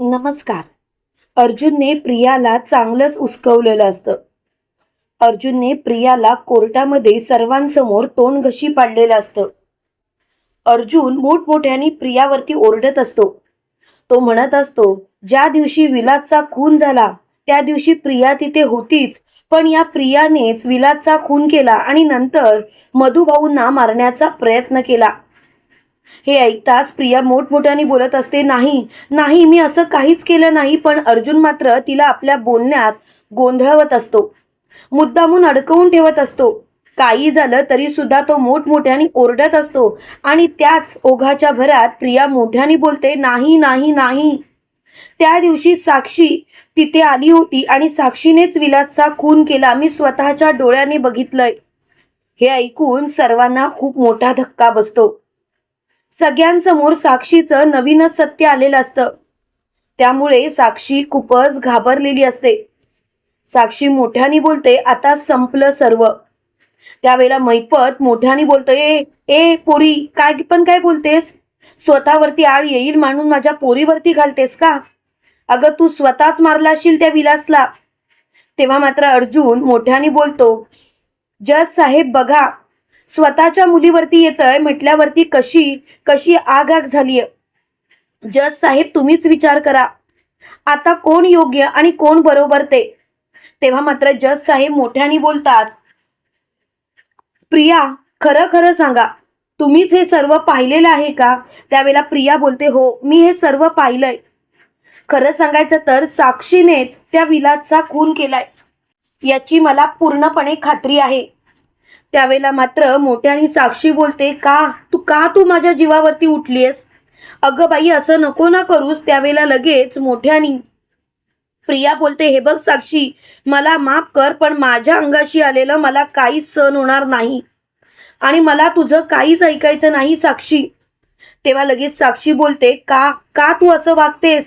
नमस्कार. अर्जुनने प्रियाला चांगलंच उसकवलेलं असतं. अर्जुनने प्रियाला कोर्टामध्ये सर्वांसमोर तोंड घशी पाडलेलं असतं. अर्जुन मोठमोठ्याने प्रियावरती ओरडत असतो. तो म्हणत असतो ज्या दिवशी विलासचा खून झाला त्या दिवशी प्रिया तिथे होतीच पण या प्रियानेच विलासचा खून केला आणि नंतर मधुभाऊंना मारण्याचा प्रयत्न केला. हे ऐकताच प्रिया मोठमोठ्याने बोलत असते नाही नाही मी असं काहीच केलं नाही पण अर्जुन मात्र तिला आपल्या बोलण्यात गोंधळवत असतो. मुद्दामून अडकवून ठेवत असतो. काही झालं तरी सुद्धा तो मोठमोठ्याने ओरडत असतो आणि त्याच ओघाच्या भरात प्रिया मोठ्याने बोलते नाही नाही नाही. त्या दिवशी साक्षी तिथे आली होती आणि साक्षीनेच विलासचा खून केला. मी स्वतःच्या डोळ्याने बघितलंय. हे ऐकून सर्वांना खूप मोठा धक्का बसतो. सगळ्यांसमोर साक्षीचं नवीनच सत्य आलेलं असतं. त्यामुळे साक्षी खूपच घाबरलेली असते. साक्षी मोठ्याने बोलते आता संपलं सर्व. त्यावेळेला मैपत मोठ्याने बोलतोय ए ए पोरी काय पण काय बोलतेस? स्वतःवरती आळ येईल म्हणून माझ्या पोरीवरती घालतेस का? अगं तू स्वतःच मारला असशील त्या विलासला. तेव्हा मात्र अर्जुन मोठ्याने बोलतो जज साहेब बघा स्वतःच्या मुलीवरती येतंय म्हटल्यावरती कशी कशी आग आग झालीय? जज साहेब तुम्हीच विचार करा. आता कोण योग्य आणि कोण बरोबर ते? तेव्हा मात्र जज साहेब मोठ्याने बोलतात प्रिया खरं खरं सांगा. तुम्हीच हे सर्व पाहिलेलं आहे का? त्यावेळेला प्रिया बोलते हो मी हे सर्व पाहिलंय. खरं सांगायचं तर साक्षीनेच त्या विलासचा खून केलाय. याची मला पूर्णपणे खात्री आहे. त्यावेळेला मात्र मोठ्याने साक्षी बोलते का? तू का तू माझ्या जीवावरती उठलीयस? अगं बाई असं नको ना करूस. त्यावेळेला लगेच मोठ्यानी प्रिया बोलते हे बघ साक्षी मला माफ कर पण माझ्या अंगाशी आलेलं मला काहीच सहन होणार नाही आणि मला तुझं काहीच ऐकायचं नाही साक्षी. तेव्हा लगेच साक्षी बोलते का? का तू असं वागतेस?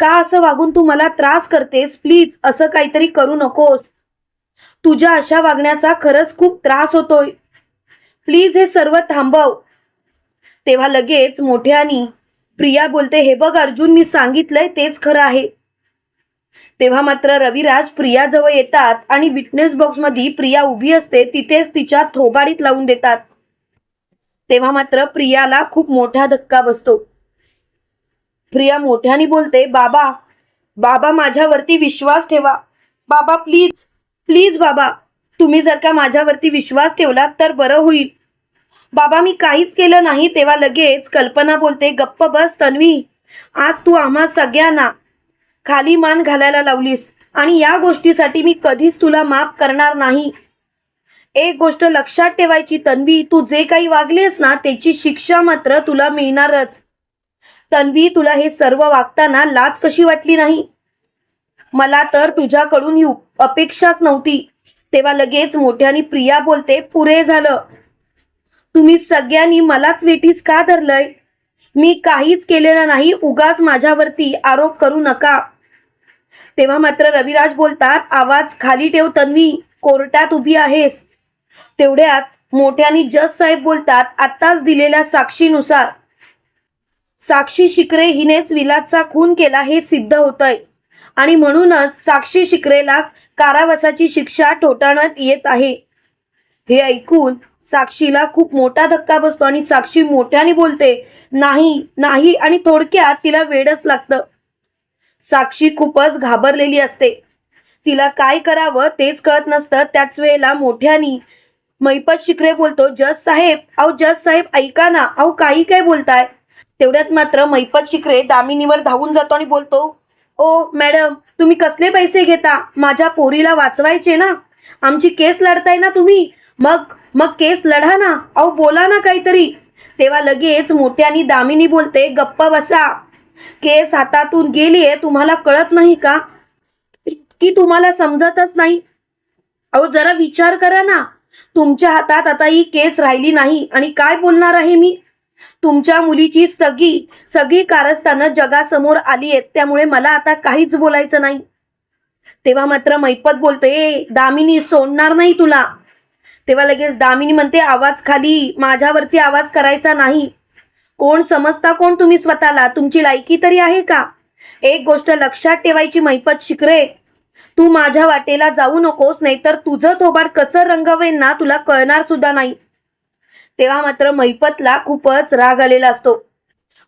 का असं वागून तू मला त्रास करतेस? प्लीज असं काहीतरी करू नकोस. तुझ्या अशा वागण्याचा खरंच खूप त्रास होतोय. प्लीज हे सर्व थांबव. तेव्हा लगेच मोठ्यानी प्रिया बोलते हे बघ अर्जुन मी सांगितलंय तेच खरं आहे. तेव्हा मात्र रविराज प्रियाजवळ येतात आणि विटनेस बॉक्समध्ये प्रिया उभी असते तिथेच तिच्या थोबाडीत लावून देतात. तेव्हा मात्र प्रियाला खूप मोठा धक्का बसतो. प्रिया मोठ्याने बोलते बाबा बाबा माझ्यावरती विश्वास ठेवा. बाबा प्लीज. प्लीज बाबा तुम्ही जर का माझ्यावरती विश्वास ठेवलात तर बरं होईल. बाबा मी काहीच केलं नाही तेव्हा लगेच कल्पना बोलते गप्प बस तन्वी. आज तू आम्हा सगळ्यांना खाली मान घालायला लावलीस आणि या गोष्टीसाठी मी कधीच तुला माफ करणार नाही. एक गोष्ट लक्षात ठेवायची तन्वी तू जे काही वागलीस ना त्याची शिक्षा मात्र तुला मिळणारच. तन्वी तुला हे सर्व वागताना लाच कशी वाटली नाही? मला तर तुझ्याकडून ही अपेक्षाच नव्हती. तेव्हा लगेच मोठ्याने प्रिया बोलते पुरे झालं. तुम्ही सगळ्यांनी मलाच वेठीस का धरलंय? मी काहीच केलेलं नाही उगाच माझ्यावरती आरोप करू नका. तेव्हा मात्र रविराज बोलतात आवाज खाली ठेव तन्वी कोर्टात उभी आहेस. तेवढ्यात मोठ्याने जज साहेब बोलतात आत्ताच दिलेल्या साक्षीनुसार. साक्षी शिकरे हिनेच विलासचा खून केला हे सिद्ध होतंय. आणि म्हणूनच साक्षी शिकरेला कारावासाची शिक्षा ठोठावण्यात येत आहे. हे ऐकून साक्षीला खूप मोठा धक्का बसतो आणि साक्षी मोठ्याने बोलते नाही नाही आणि थोडक्यात तिला वेडच लागतं. साक्षी खूपच घाबरलेली असते. तिला काय करावं तेच कळत नसतं. त्याच वेळेला मोठ्यानी मैपत शिकरे बोलतो. जज साहेब अहो जज साहेब ऐका ना. अहो काही काय बोलताय? तेवढ्यात मात्र मैपत शिकरे दामिनीवर धावून जातो आणि बोलतो ओ मॅडम तुम्ही कसले पैसे घेता? माझ्या पोरीला वाचवायचे ना? आमची केस लढताय ना तुम्ही? मग मग केस लढा ना. अहो बोला ना काहीतरी. तेव्हा लगेच मोठ्यानी दामिनी बोलते गप्प बसा. केस हातातून गेलीये तुम्हाला कळत नाही का? की तुम्हाला समजतच नाही. अहो जरा विचार करा ना. तुमच्या हातात आता ही केस राहिली नाही आणि काय बोलणार आहे मी? तुमच्या मुलीची सगळी सगळी कारस्थानं जगासमोर आली आहेत त्यामुळे मला आता काहीच बोलायचं नाही. तेव्हा मात्र मैपत बोलते "ए, दामिनी सोडणार नाही तुला. तेव्हा लगेच दामिनी म्हणते आवाज खाली माझ्यावरती आवाज करायचा नाही. कोण समजता कोण तुम्ही स्वतःला? तुमची लायकी तरी आहे का? एक गोष्ट लक्षात ठेवायची मैपत शिकरे तू माझ्या वाटेला जाऊ नकोस नाहीतर तुझं थोबाड कसं रंगवेन ना तुला कळणार सुद्धा नाही. तेव्हा मात्र मैपतला खूपच राग आलेला असतो.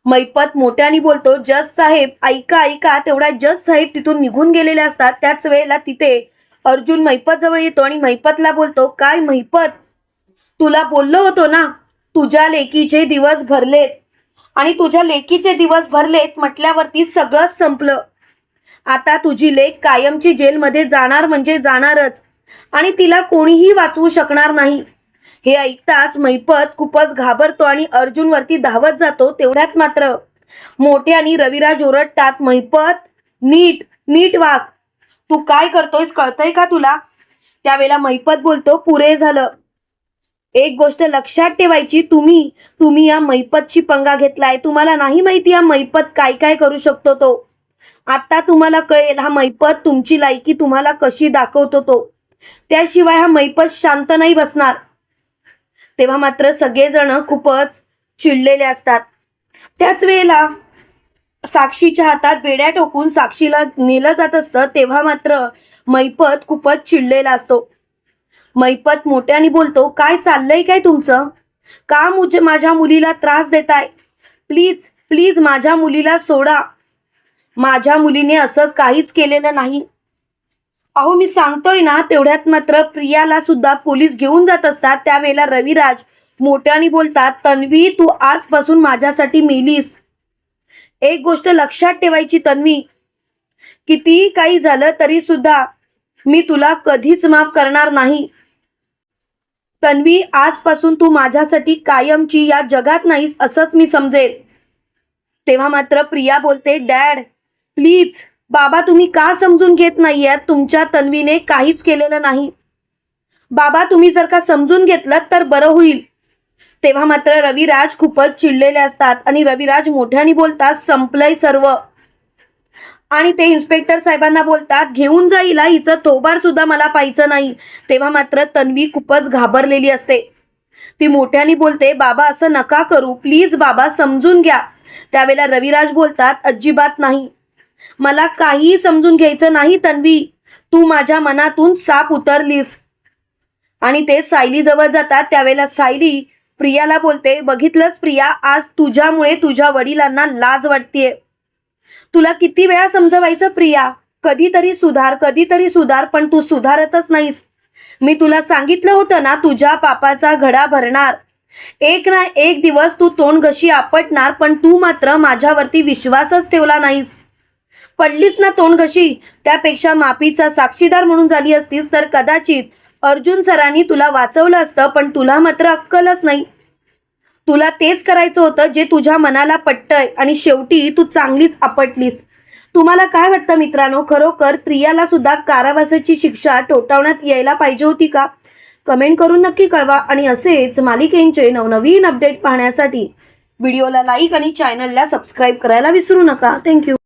मैपत मोठ्याने बोलतो जज साहेब ऐका ऐका तेवढ्या जज साहेब तिथून निघून गेलेले असतात त्याच वेळेला तिथे अर्जुन मैपत जवळ येतो आणि मैपतला बोलतो काय मैपत? तुला बोललो होतो ना तुझ्या लेकीचे दिवस भरलेत. आणि तुझ्या लेकीचे दिवस भरलेत म्हटल्यावरती सगळंच संपलं. आता तुझी लेक कायमची जेलमध्ये जाणार म्हणजे जाणारच. आणि तिला कोणीही वाचवू शकणार नाही. हे ऐकताच मैपत खूपच घाबरतो आणि अर्जुनवरती धावत जातो तेवढ्यात मात्र. मोठे आणि रविराज ओरडतात मैपत नीट नीट वाक तू काय करतोयस कळतंय का तुला? त्यावेळेला मैपत बोलतो पुरे झालं. एक गोष्ट लक्षात ठेवायची तुम्ही तुम्ही या मैपतची पंगा घेतलाय. तुम्हाला नाही माहिती या मैपत काय काय करू शकतो तो. आता तुम्हाला कळेल हा मैपत तुमची लायकी तुम्हाला कशी दाखवतो तो. त्याशिवाय हा मैपत शांत नाही बसणार. तेव्हा मात्र सगळेजण खूपच चिडलेले असतात. त्याच वेळेला साक्षीच्या हातात बेड्या टोकून साक्षीला नेलं जात असतं तेव्हा मात्र मैपत खूपच चिडलेला असतो. मैपत मोठ्याने बोलतो काय चाललंय काय तुमचं? का मुझ माझ्या मुलीला त्रास देताय? प्लीज प्लीज माझ्या मुलीला सोडा. माझ्या मुलीने असं काहीच केलेलं नाही. अहो मी सांगतोय ना तेवढ्यात मात्र प्रियाला सुद्धा पोलीस घेऊन जात असतात. त्यावेळेला रविराज मोठ्याने बोलतात तन्वी तू आजपासून माझ्यासाठी मेलीस. एक गोष्ट लक्षात ठेवायची तन्वी. कितीही काही झालं तरी सुद्धा मी तुला कधीच माफ करणार नाही. तन्वी आजपासून तू माझ्यासाठी कायमची या जगात नाहीस असंच मी समजेल तेव्हा मात्र प्रिया बोलते डॅड प्लीज. बाबा तुम्ही का समजून घेत नाहीये तुमच्या तन्वीने काहीच केलेलं नाही. बाबा तुम्ही जर का समजून घेतलं तर बरं होईल. तेव्हा मात्र रविराज खूपच चिडलेले असतात आणि रविराज मोठ्याने बोलतात संपलंय सर्व. आणि ते इन्स्पेक्टर साहेबांना बोलतात घेऊन जाईल हिचं थोबार सुद्धा मला पाहिचं नाही. तेव्हा मात्र तन्वी खूपच घाबरलेली असते. ती मोठ्याने बोलते बाबा असं नका करू. प्लीज बाबा समजून घ्या. त्यावेळेला रविराज बोलतात अजिबात नाही. मला काहीही समजून घ्यायचं नाही तन्वी. तू माझ्या मनातून साप उतरलीस. आणि ते सायली जवळ जातात. त्यावेळेला सायली प्रियाला बोलते बघितलंच प्रिया आज तुझ्यामुळे तुझ्या वडिलांना लाज वाटतेय. तुला किती वेळा समजवायचं प्रिया? कधीतरी सुधार कधीतरी सुधार पण तू सुधारतच नाहीस. मी तुला सांगितलं होतं ना तुझ्या पापाचा घडा भरणार. एक ना एक दिवस तू तोंड घशी आपटणार पण तू मात्र माझ्यावरती विश्वासच ठेवला नाहीस. पडलीस ना तोंड घशी त्यापेक्षा माफीचा साक्षीदार म्हणून झाली असतीस तर कदाचित अर्जुन सरांनी तुला वाचवलं असतं पण तुला मात्र अक्कलच नाही. तुला तेच करायचं होतं जे तुझ्या मनाला पटतंय आणि शेवटी तू चांगलीच आपटलीस. तुम्हाला काय वाटतं मित्रांनो? खरोखर प्रियाला सुद्धा कारावासाची शिक्षा ठोठावण्यात यायला पाहिजे होती का? कमेंट करून नक्की कळवा आणि असेच मालिकेंचे नवनवीन अपडेट पाहण्यासाठी व्हिडिओला लाईक आणि चॅनलला सबस्क्राईब करायला विसरू नका. थँक्यू.